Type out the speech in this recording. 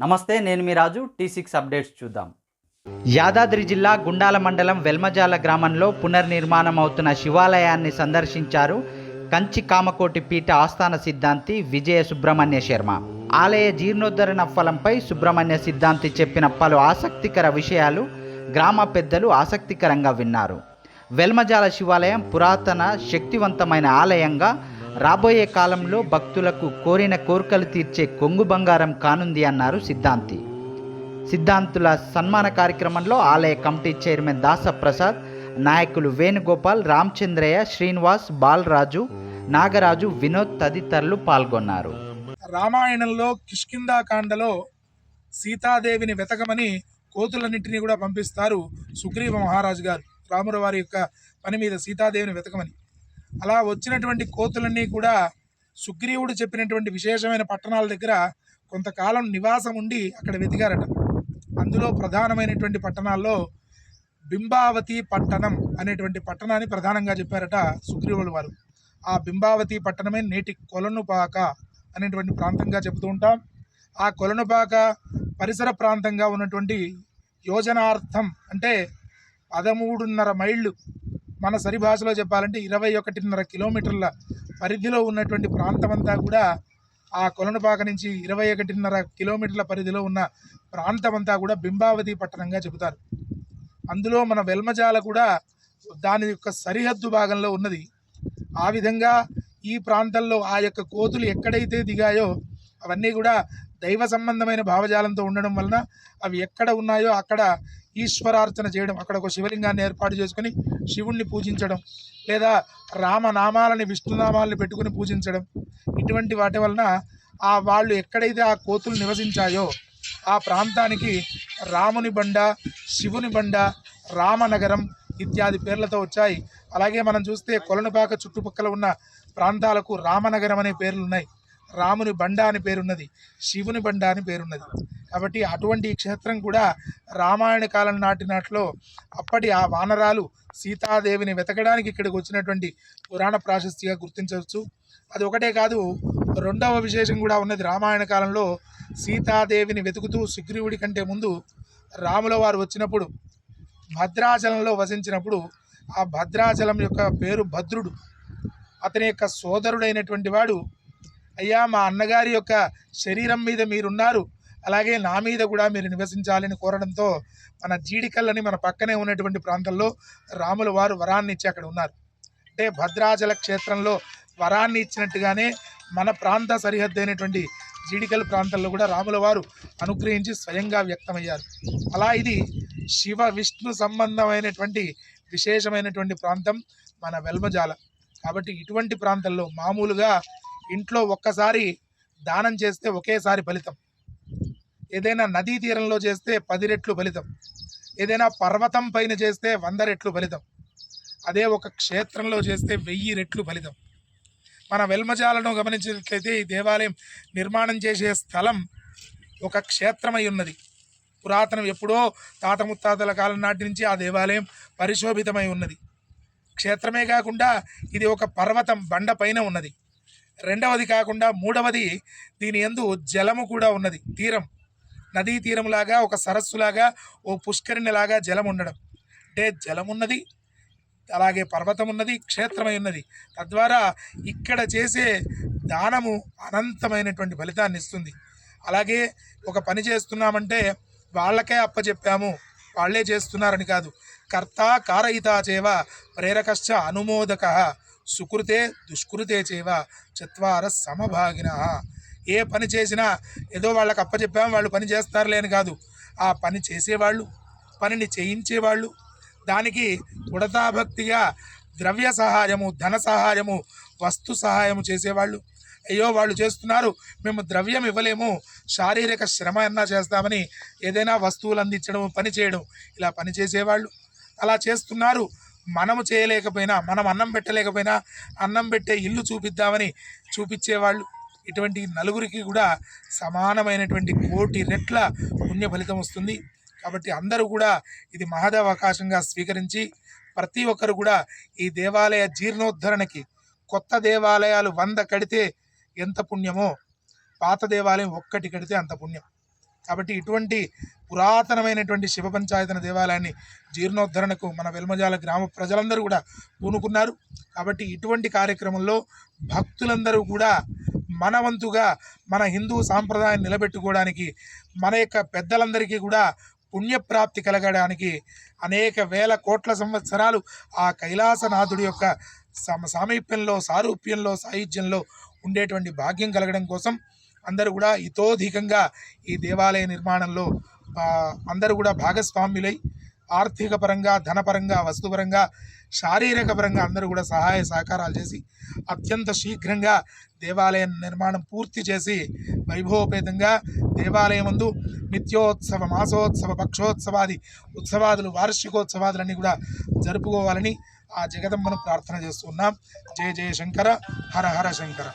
నమస్తే నేను మీ రాజు. టీ సిక్స్ అప్డేట్స్ చూద్దాం. యాదాద్రి జిల్లా గుండాల మండలం వెల్మజాల గ్రామంలో పునర్నిర్మాణం అవుతున్న శివాలయాన్ని సందర్శించారు కంచి కామకోటి పీఠ ఆస్థాన సిద్ధాంతి విజయ సుబ్రహ్మణ్య శర్మ. ఆలయ జీర్ణోద్ధరణ ఫలంపై సుబ్రహ్మణ్య సిద్ధాంతి చెప్పిన పలు ఆసక్తికర విషయాలు గ్రామ పెద్దలు ఆసక్తికరంగా విన్నారు. వెల్మజాల శివాలయం పురాతన శక్తివంతమైన ఆలయంగా రాబోయే కాలంలో భక్తులకు కోరిన కోరికలు తీర్చే కొంగు బంగారం కానుంది అన్నారు సిద్ధాంతి. సిద్ధాంతుల సన్మాన కార్యక్రమంలో ఆలయ కమిటీ చైర్మన్ దాసప్రసాద్ నాయకులు వేణుగోపాల్ రామచంద్రయ్య శ్రీనివాస్ బాలరాజు నాగరాజు వినోద్ తదితరులు పాల్గొన్నారు. రామాయణంలో కిష్కిందాకాండలో సీతాదేవిని వెతకమని కోతులన్నింటినీ కూడా పంపిస్తారు సుగ్రీవ మహారాజు గారు. రాముల వారి యొక్క పని మీద సీతాదేవిని వెతకమని. అలా వచ్చినటువంటి కోతులన్నీ కూడా సుగ్రీవుడు చెప్పినటువంటి విశేషమైన పట్టణాల దగ్గర కొంతకాలం నివాసం ఉండి అక్కడ వెతికారట. అందులో ప్రధానమైనటువంటి పట్టణాల్లో బింబావతి పట్టణం అనేటువంటి పట్టణాన్ని ప్రధానంగా చెప్పారట సుగ్రీవుల వారు. ఆ బింబావతి పట్టణమే నేటి కొలనుపాక అనేటువంటి ప్రాంతంగా చెబుతూ ఉంటాం. ఆ కొలనుపాక పరిసర ప్రాంతంగా ఉన్నటువంటి యోజనార్థం అంటే పదమూడున్నర మైళ్ళు మన సరి భాషలో చెప్పాలంటే ఇరవై ఒకటిన్నర కిలోమీటర్ల పరిధిలో ఉన్నటువంటి ప్రాంతం అంతా కూడా ఆ కొలనుపాక నుంచి ఇరవై ఒకటిన్నర కిలోమీటర్ల పరిధిలో ఉన్న ప్రాంతం అంతా కూడా బింబావతి పట్టణంగా చెబుతారు. అందులో మన వెల్మజాల కూడా దాని యొక్క సరిహద్దు భాగంలో ఉన్నది. ఆ విధంగా ఈ ప్రాంతంలో ఆ యొక్క కోతులు ఎక్కడైతే దిగాయో అవన్నీ కూడా దైవ సంబంధమైన భావజాలంతో ఉండడం వలన అవి ఎక్కడ ఉన్నాయో అక్కడ ఈశ్వరార్చన చేయడం అక్కడ ఒక శివలింగాన్ని ఏర్పాటు చేసుకొని శివుణ్ణి పూజించడం లేదా రామనామాలని విష్ణునామాలని పెట్టుకుని పూజించడం ఇటువంటి వాటి వలన ఆ వాళ్ళు ఎక్కడైతే ఆ కోతులు నివసించాయో ఆ ప్రాంతానికి రాముని బండ శివుని బండ రామనగరం ఇత్యాది పేర్లతో వచ్చాయి. అలాగే మనం చూస్తే కొలనుపాక చుట్టుపక్కల ఉన్న ప్రాంతాలకు రామనగరం అనే పేర్లు ఉన్నాయి రాముని బండ అని పేరున్నది శివుని బండ అని పేరున్నది. కాబట్టి అటువంటి ఈ క్షేత్రం కూడా రామాయణ కాలం నాటినాట్లో అప్పటి ఆ వానరాలు సీతాదేవిని వెతకడానికి ఇక్కడికి వచ్చినటువంటి పురాణ ప్రాశస్తిగా గుర్తించవచ్చు. అది ఒకటే కాదు రెండవ విశేషం కూడా ఉన్నది. రామాయణ కాలంలో సీతాదేవిని వెతుకుతూ సుగ్రీవుడి కంటే ముందు రాముల వారు వచ్చినప్పుడు భద్రాచలంలో వసించినప్పుడు ఆ భద్రాచలం యొక్క పేరు భద్రుడు. అతని యొక్క సోదరుడైనటువంటి వాడు అయ్యా మా అన్నగారి యొక్క శరీరం మీద మీరున్నారు. అలాగే నా మీద కూడా మీరు నివసించాలని కోరడంతో మన జీడికల్లని మన పక్కనే ఉన్నటువంటి ప్రాంతంలో రాముల వారు వరాన్ని ఇచ్చి అక్కడ ఉన్నారు. అంటే భద్రాచల క్షేత్రంలో వరాన్ని ఇచ్చినట్టుగానే మన ప్రాంత సరిహద్దు అయినటువంటి జీడికల్ ప్రాంతంలో కూడా రాముల వారు అనుగ్రహించి స్వయంగా వ్యక్తమయ్యారు. అలా ఇది శివ విష్ణు సంబంధమైనటువంటి విశేషమైనటువంటి ప్రాంతం మన వెల్మజాల. కాబట్టి ఇటువంటి ప్రాంతంలో మామూలుగా ఇంట్లో ఒక్కసారి దానం చేస్తే ఒకేసారి ఫలితం. ఏదైనా నదీ తీరంలో చేస్తే పది రెట్లు ఫలితం. ఏదైనా పర్వతం పైన చేస్తే వంద రెట్లు ఫలితం. అదే ఒక క్షేత్రంలో చేస్తే వెయ్యి రెట్లు ఫలితం. మన వెల్మజాలను గమనించినట్లయితే ఈ దేవాలయం నిర్మాణం చేసే స్థలం ఒక క్షేత్రమై ఉన్నది. పురాతనం ఎప్పుడో తాత ముత్తాతల కాలం నాటి నుంచి ఆ దేవాలయం పరిశోభితమై ఉన్నది. క్షేత్రమే కాకుండా ఇది ఒక పర్వతం బండ పైన ఉన్నది. రెండవది కాకుండా మూడవది దీని ఎందు జలము కూడా ఉన్నది తీరం. నదీ తీరంలాగా ఒక సరస్సులాగా ఓ పుష్కరిణిలాగా జలం ఉండడం. అంటే జలమున్నది అలాగే పర్వతం ఉన్నది క్షేత్రమై ఉన్నది. తద్వారా ఇక్కడ చేసే దానము అనంతమైనటువంటి ఫలితాన్ని ఇస్తుంది. అలాగే ఒక పని చేస్తున్నామంటే వాళ్ళకే అప్పచెప్పాము వాళ్ళే చేస్తున్నారని కాదు. కర్త కారయిత చేవ ప్రేరకశ్చ అనుమోదక. సుకృతే దుష్కృతే చేవ చత్వార సమభాగిన. ఏ పని చేసినా ఏదో వాళ్ళకి అప్పచెప్పాము వాళ్ళు పని చేస్తారులేని కాదు. ఆ పని చేసేవాళ్ళు పనిని చేయించేవాళ్ళు. దానికి ఉడతాభక్తిగా ద్రవ్య సహాయము ధన సహాయము వస్తు సహాయము చేసేవాళ్ళు. అయ్యో వాళ్ళు చేస్తున్నారు మేము ద్రవ్యం ఇవ్వలేము శారీరక శ్రమ అన్నా చేస్తామని ఏదైనా వస్తువులు అందించడం పని చేయడం ఇలా పని చేసేవాళ్ళు. అలా చేస్తున్నారు మనము చేయలేకపోయినా మనం అన్నం పెట్టలేకపోయినా అన్నం పెట్టే ఇల్లు చూపిద్దామని చూపించేవాళ్ళు. ఇటువంటి నలుగురికి కూడా సమానమైనటువంటి కోటి రెట్ల పుణ్య ఫలితం వస్తుంది. కాబట్టి అందరూ కూడా ఇది మహదవకాశంగా స్వీకరించి ప్రతి ఒక్కరు కూడా ఈ దేవాలయ జీర్ణోద్ధరణకి కొత్త దేవాలయాలు వంద కడితే ఎంత పుణ్యమో పాత దేవాలయం ఒక్కటి కడితే అంత పుణ్యం. కాబట్టి ఇటువంటి పురాతనమైనటువంటి శివ పంచాయతన దేవాలయాన్ని జీర్ణోద్ధరణకు మన వెల్మజాల గ్రామ ప్రజలందరూ కూడా పూనుకున్నారు. కాబట్టి ఇటువంటి కార్యక్రమంలో భక్తులందరూ కూడా మన వంతుగా మన హిందూ సాంప్రదాయాన్ని నిలబెట్టుకోవడానికి మన యొక్క పెద్దలందరికీ కూడా పుణ్యప్రాప్తి కలగడానికి అనేక వేల కోట్ల సంవత్సరాలు ఆ కైలాసనాథుడి యొక్క సమ సామీప్యంలో సారూప్యంలో సాహిత్యంలో ఉండేటువంటి భాగ్యం కలగడం కోసం అందరూ కూడా ఇతోధికంగా ఈ దేవాలయ నిర్మాణంలో అందరూ కూడా భాగస్వామ్యులై ఆర్థిక పరంగా ధనపరంగా వస్తుపరంగా శారీరక పరంగా అందరూ కూడా సహాయ సహకారాలు చేసి అత్యంత శీఘ్రంగా దేవాలయ నిర్మాణం పూర్తి చేసి వైభవోపేతంగా దేవాలయం ముందు నిత్యోత్సవ మాసోత్సవ పక్షోత్సవాది ఉత్సవాదులు వార్షికోత్సవాదులన్నీ కూడా జరుపుకోవాలని ఆ జగదమ్మను ప్రార్థన చేస్తున్నాం. జయ జయ శంకర హర హర శంకర.